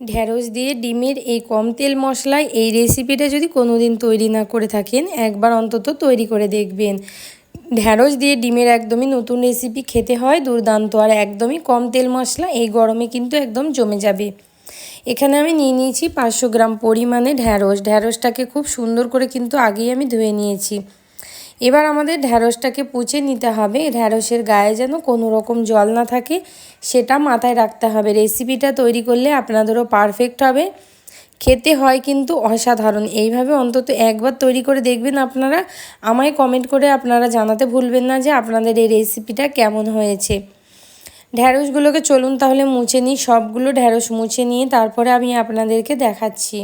ঢ্যাঁড়স দিয়ে ডিমের এই কম তেল মশলায় এই রেসিপিটা যদি কোনো দিন তৈরি না করে থাকেন, একবার অন্তত তৈরি করে দেখবেন। ঢ্যাঁড়স দিয়ে ডিমের একদমই নতুন রেসিপি খেতে হয়, দুর্দান্ত। আর একদমই কম তেল মশলা এই গরমে কিন্তু একদম জমে যাবে। এখানে আমি নিয়ে নিয়েছি পাঁচশো গ্রাম পরিমাণে ঢ্যাঁড়স ঢ্যাঁড়সটাকে খুব সুন্দর করে কিন্তু আগেই আমি ধুয়ে নিয়েছি। এবার আমাদের ঢ্যাঁড়সটাকে পুচে নিতে হবে। ঢ্যাঁড়সের গায়ে যেন কোনো রকম জল না থাকে, সেটা মাথায় রাখতে হবে। রেসিপিটা তৈরি করলে আপনাদেরও পারফেক্ট হবে। খেতে হয় কিন্তু অসাধারণ। এইভাবে অন্তত একবার তৈরি করে দেখবেন আপনারা। আমায় কমেন্ট করে আপনারা জানাতে ভুলবেন না যে আপনাদের এই রেসিপিটা কেমন হয়েছে। ঢ্যাঁড়সগুলোকে চলুন তাহলে মুছে নিই। সবগুলো ঢ্যাঁড়স মুছে নিয়ে তারপরে আমি আপনাদেরকে দেখাচ্ছি।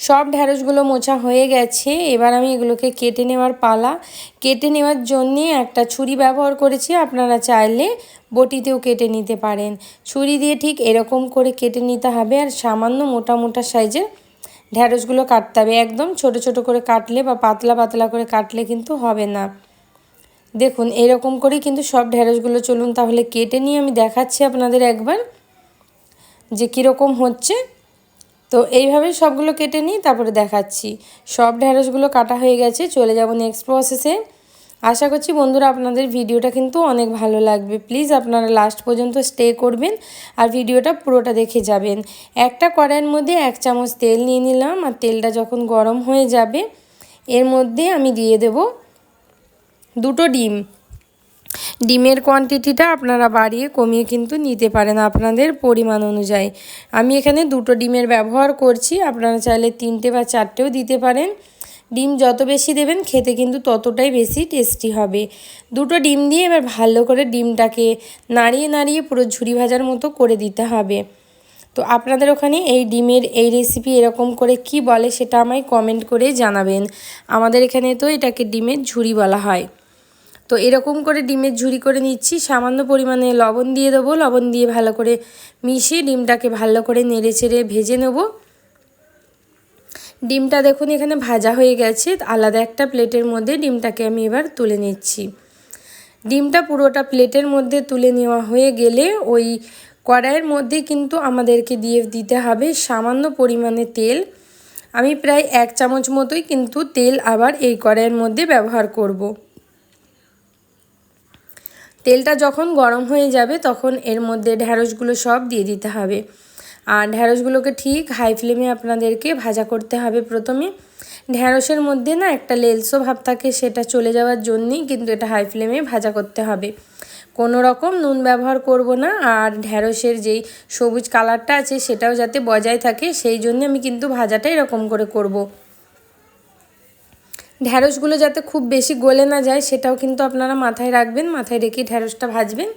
সব ঢ্যাঁড়সগুলো মোছা হয়ে গেছে। এবার আমি এগুলোকে কেটে নেওয়ার পালা। কেটে নেওয়ার জন্যে একটা ছুরি ব্যবহার করেছি, আপনারা চাইলে বটিতেও কেটে নিতে পারেন। ছুরি দিয়ে ঠিক এরকম করে কেটে নিতে হবে আর সামান্য মোটা মোটা সাইজের ঢ্যাঁড়সগুলো কাটতে হবে। একদম ছোট ছোট করে কাটলে বা পাতলা পাতলা করে কাটলে কিন্তু হবে না। দেখুন, এরকম করেই কিন্তু সব ঢ্যাঁড়সগুলো চলুন, তাহলে কেটে নিয়ে আমি দেখাচ্ছি আপনাদের একবার যে কীরকম হচ্ছে। তো এইভাবে সবগুলো কেটে নিই, তারপরে দেখাচ্ছি। সব ঢ্যাঁড়সগুলো কাটা হয়ে গেছে, চলে যাব নেক্সট প্রসেসে আশা করছি বন্ধুরা আপনাদের ভিডিওটা কিন্তু অনেক ভালো লাগবে। প্লিজ আপনারা লাস্ট পর্যন্ত স্টে করবেন আর ভিডিওটা পুরোটা দেখে যাবেন। একটা কড়াইয়ের মধ্যে এক চামচ তেল নিয়ে নিলাম আর তেলটা যখন গরম হয়ে যাবে, এর মধ্যে আমি দিয়ে দেব দুটো ডিম। ডিমের কোয়ান্টিটিটা আপনারা বাড়িয়ে কমিয়ে কিন্তু নিতে পারেন আপনাদের পরিমাণ অনুযায়ী। আমি এখানে দুটো ডিমের ব্যবহার করছি, আপনারা চাইলে তিনটে বা চারটেও দিতে পারেন। ডিম যত বেশি দেবেন, খেতে কিন্তু ততটাই বেশি টেস্টি হবে। দুটো ডিম দিয়ে এবার ভালো করে ডিমটাকে নাড়িয়ে নাড়িয়ে পুরো ঝুড়ি ভাজার মতো করে দিতে হবে। তো আপনাদের ওখানে এই ডিমের এই রেসিপি এরকম করে কি বলে সেটা আমায় কমেন্ট করে জানাবেন। আমাদের এখানে তো এটাকে ডিমের ঝুড়ি বলা হয়। তো এরকম করে ডিমের ঝুড়ি করে নিচ্ছি, সামান্য পরিমাণে লবণ দিয়ে দেবো, লবণ দিয়ে ভালো করে মিশিয়ে ডিমটাকে ভালো করে নেড়ে চেড়ে ভেজে নেব। ডিমটা দেখুন এখানে ভাজা হয়ে গেছে, আলাদা একটা প্লেটের মধ্যে ডিমটাকে আমি এবার তুলে নিচ্ছি। ডিমটা পুরোটা প্লেটের মধ্যে তুলে নেওয়া হয়ে গেলে ওই কড়াইয়ের মধ্যে কিন্তু আমাদেরকে দিয়ে দিতে হবে সামান্য পরিমাণে তেল। আমি প্রায় এক চামচ মতোই কিন্তু তেল আবার এই কড়াইয়ের মধ্যে ব্যবহার করব। তেলটা যখন গরম হয়ে যাবে তখন এর মধ্যে ঢ্যাঁড়সগুলো সব দিয়ে দিতে হবে। আর ঢ্যাঁড়সগুলোকে ঠিক হাই ফ্লেমে আপনাদেরকে ভাজা করতে হবে প্রথমে। ঢ্যাঁড়সের মধ্যে না একটা লেলসো ভাব থাকে, সেটা চলে যাওয়ার জন্যই কিন্তু এটা হাই ফ্লেমে ভাজা করতে হবে। কোনো রকম নুন ব্যবহার করব না, আর ঢ্যাঁড়সের যেই সবুজ কালারটা আছে সেটাও যাতে বজায় থাকে, সেই জন্য আমি কিন্তু ভাজাটা এরকম করে করব। ঢ্যাঁড়সগুলো যাতে খুব বেশি গলে না যায়, সেটাও কিন্তু আপনারা মাথায় রাখবেন, মাথায় রেখে ঢ্যাঁড়সটা ভাজবেন।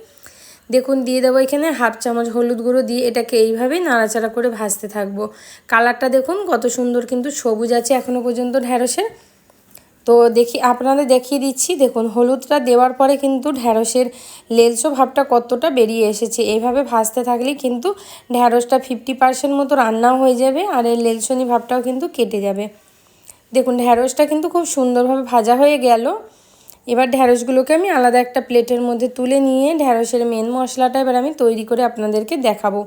দেখুন, দিয়ে দেবো এখানে হাফ চামচ হলুদ গুঁড়ো দিয়ে এটাকে এইভাবেই নাড়াচাড়া করে ভাজতে থাকব। কালারটা দেখুন, কত সুন্দর কিন্তু সবুজ আছে এখনও পর্যন্ত ঢ্যাঁড়সের তো দেখি, আপনাদের দেখিয়ে দিচ্ছি। দেখুন, হলুদটা দেওয়ার পরে কিন্তু ঢ্যাঁড়সের লেলসো ভাবটা কতটা বেরিয়ে এসেছে। এইভাবে ভাজতে থাকলে কিন্তু ঢ্যাঁড়সটা ফিফটি পার্সেন্ট মতো রান্নাও হয়ে যাবে আর এর লেলসনি ভাবটাও কিন্তু কেটে যাবে। দেখুন, ঢ্যাঁড়সটা কিন্তু খুব সুন্দরভাবে ভাজা হয়ে গেল। এবার ঢ্যাঁড়সগুলোকে আমি আলাদা একটা প্লেটের মধ্যে তুলে নিয়ে ঢ্যাঁড়সের মেন মশলাটা এবার আমি তৈরি করে আপনাদেরকে দেখাবো।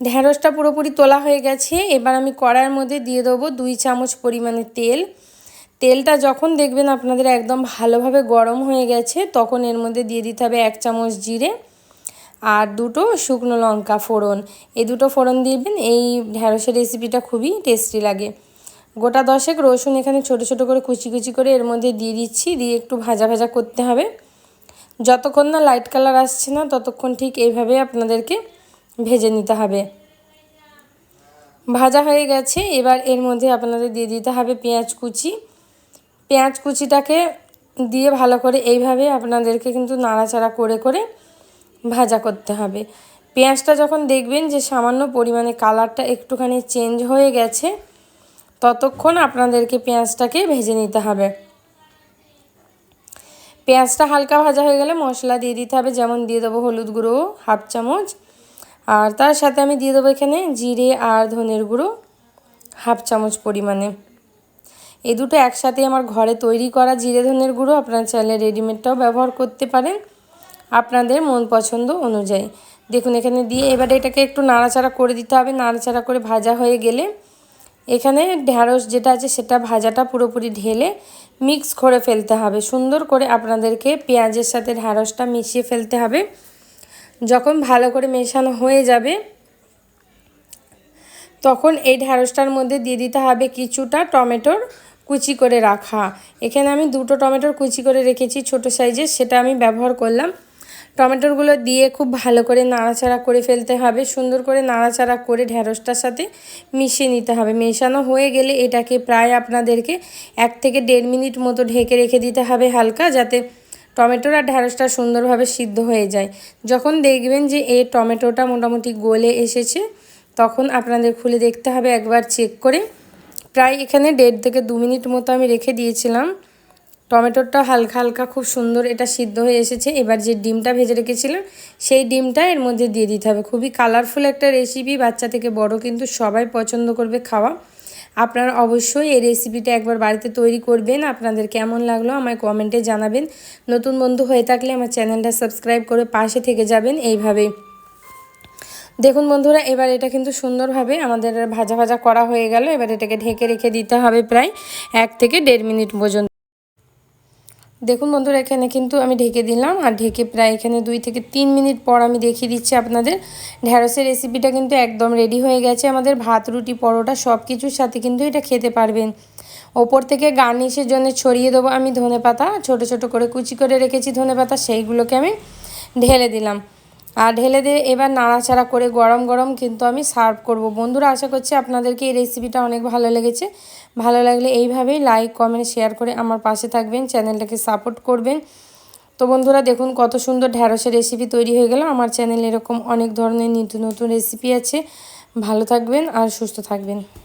ঢ্যাঁড়সটা পুরোপুরি তোলা হয়ে গেছে। এবার আমি কড়াইয়ের মধ্যে দিয়ে দেবো দুই চামচ পরিমাণে তেল। তেলটা যখন দেখবেন আপনাদের একদম ভালোভাবে গরম হয়ে গেছে, তখন এর মধ্যে দিয়ে দিতে হবে এক চামচ জিরে। আর দুটো শুকনো লঙ্কা ফোড়ন। এই দুটো ফোড়ন দিবেন, এই ঢ্যাঁড়সের রেসিপিটা খুবই টেস্টি লাগে। গোটা দশেক রসুন এখানে ছোট ছোট করে কুচি কুচি করে এর মধ্যে দিয়ে দিচ্ছি, দিয়ে একটু ভাজা ভাজা করতে হবে। যতক্ষণ না লাইট কালার আসছে না, ততক্ষণ ঠিক এইভাবে আপনাদেরকে ভেজে নিতে হবে। ভাজা হয়ে গেছে, এবার এর মধ্যে আপনাদের দিয়ে দিতে হবে পেঁয়াজ কুচি। পেঁয়াজ কুচিটাকে দিয়ে ভালো করে এইভাবে আপনাদেরকে কিন্তু নাড়াচাড়া করে করে ভাজা করতে হবে। পেঁয়াজটা যখন দেখবেন যে সামান্য পরিমাণে কালারটা একটুখানি চেঞ্জ হয়ে গেছে, ততক্ষণ আপনাদেরকে পেঁয়াজটাকে ভেজে নিতে হবে। পেঁয়াজটা হালকা ভাজা হয়ে গেলে মশলা দিয়ে দিতে হবে, যেমন দিয়ে দেবো হলুদ গুঁড়ো হাফ চামচ। আর তার সাথে আমি দিয়ে দেবো এখানে জিরে আর ধনের গুঁড়ো হাফ চামচ পরিমাণে। এই দুটো একসাথে আমার ঘরে তৈরি করা জিরে ধনের গুঁড়ো আপনারা চাইলে রেডিমেডটাও ব্যবহার করতে পারেন। আপনাদের মন পছন্দ অনুযায়ী। দেখুন, এখানে দিয়ে এবারে এটাকে একটু নাড়াচাড়া করে দিতে হবে। নাড়াচাড়া করে ভাজা হয়ে গেলে এখানে ঢ্যাঁড়স যেটা আছে সেটা ভাজাটা পুরোপুরি ঢেলে মিক্স করে ফেলতে হবে। সুন্দর করে আপনাদেরকে পেঁয়াজের সাথে ঢ্যাঁড়সটা মিশিয়ে ফেলতে হবে। যখন ভালো করে মেশানো হয়ে যাবে, তখন এই ঢ্যাঁড়সটার মধ্যে দিয়ে দিতে হবে কিছুটা টমেটোর কুচি করে রাখা। এখানে আমি দুটো টমেটোর কুচি করে রেখেছি ছোট সাইজের, সেটা আমি ব্যবহার করলাম। টমেটোগুলো দিয়ে খুব ভালো করে নাড়াচাড়া করে ফেলতে হবে। সুন্দর করে নাড়াচাড়া করে ঢ্যাঁড়সটার সাথে মিশিয়ে নিতে হবে। মেশানো হয়ে গেলে এটাকে প্রায় আপনাদেরকে এক থেকে দেড় মিনিট মতো ঢেকে রেখে দিতে হবে হালকা, যাতে টমেটোর আর ঢ্যাঁড়সটা সুন্দরভাবে সিদ্ধ হয়ে যায়। যখন দেখবেন যে এই টমেটোটা মোটামুটি গলে এসেছে, তখন আপনাদের খুলে দেখতে হবে, একবার চেক করে। প্রায় এখানে দেড় থেকে দু মিনিট মতো আমি রেখে দিয়েছিলাম। টমেটোটা হালকা হালকা খুব সুন্দর এটা সিদ্ধ হয়ে এসেছে। এবার যে ডিমটা ভেজে রেখেছিলাম সেই ডিমটা এর মধ্যে দিয়ে দিতে হবে। খুবই কালারফুল একটা রেসিপি বাচ্চা থেকে বড় কিন্তু সবাই পছন্দ করবে খাওয়া। আপনারা অবশ্যই এই রেসিপিটা একবার বাড়িতে তৈরি করবেন। আপনাদের কেমন লাগল আমায় কমেন্টে জানাবেন। নতুন বন্ধু হয়ে থাকলে আমার চ্যানেলটা সাবস্ক্রাইব করে পাশে থেকে যাবেন এইভাবেই দেখুন বন্ধুরা, এবার এটা কিন্তু সুন্দরভাবে আমাদের ভাজা ভাজা করা হয়ে গেল। এবার এটাকে ঢেকে রেখে দিতে হবে প্রায় এক থেকে দেড় মিনিট পর্যন্ত। দেখুন বন্ধুরা, এখানে কিন্তু আমি ঢেকে দিলাম, আর ঢেকে প্রায় এখানে দুই থেকে তিন মিনিট পর আমি দেখিয়ে দিচ্ছি আপনাদের। ঢ্যাঁড়সের রেসিপিটা কিন্তু একদম রেডি হয়ে গেছে। আমাদের ভাত, রুটি, পরোটা সব কিছুর সাথে কিন্তু এটা খেতে পারবেন। ওপর থেকে গার্নিশের জন্য ছড়িয়ে দেবো আমি ধনে পাতা ছোটো ছোটো করে কুচি করে রেখেছি ধনে পাতা সেইগুলোকে আমি ঢেলে দিলাম। আর ঢেলে দিয়ে এবার নাড়াচাড়া করে গরম গরম কিন্তু আমি সার্ভ করব। বন্ধুরা, আশা করছি আপনাদেরকে এই রেসিপিটা অনেক ভালো লেগেছে। ভালো লাগলে এইভাবেই লাইক কমেন্ট শেয়ার করে আমার পাশে থাকবেন চ্যানেলটাকে সাপোর্ট করবেন। তো বন্ধুরা, দেখুন কত সুন্দর ঢ্যাঁড়সের রেসিপি তৈরি হয়ে গেল। আমার চ্যানেলে এরকম অনেক ধরনের নিত্য নতুন রেসিপি আছে। ভালো থাকবেন আর সুস্থ থাকবেন।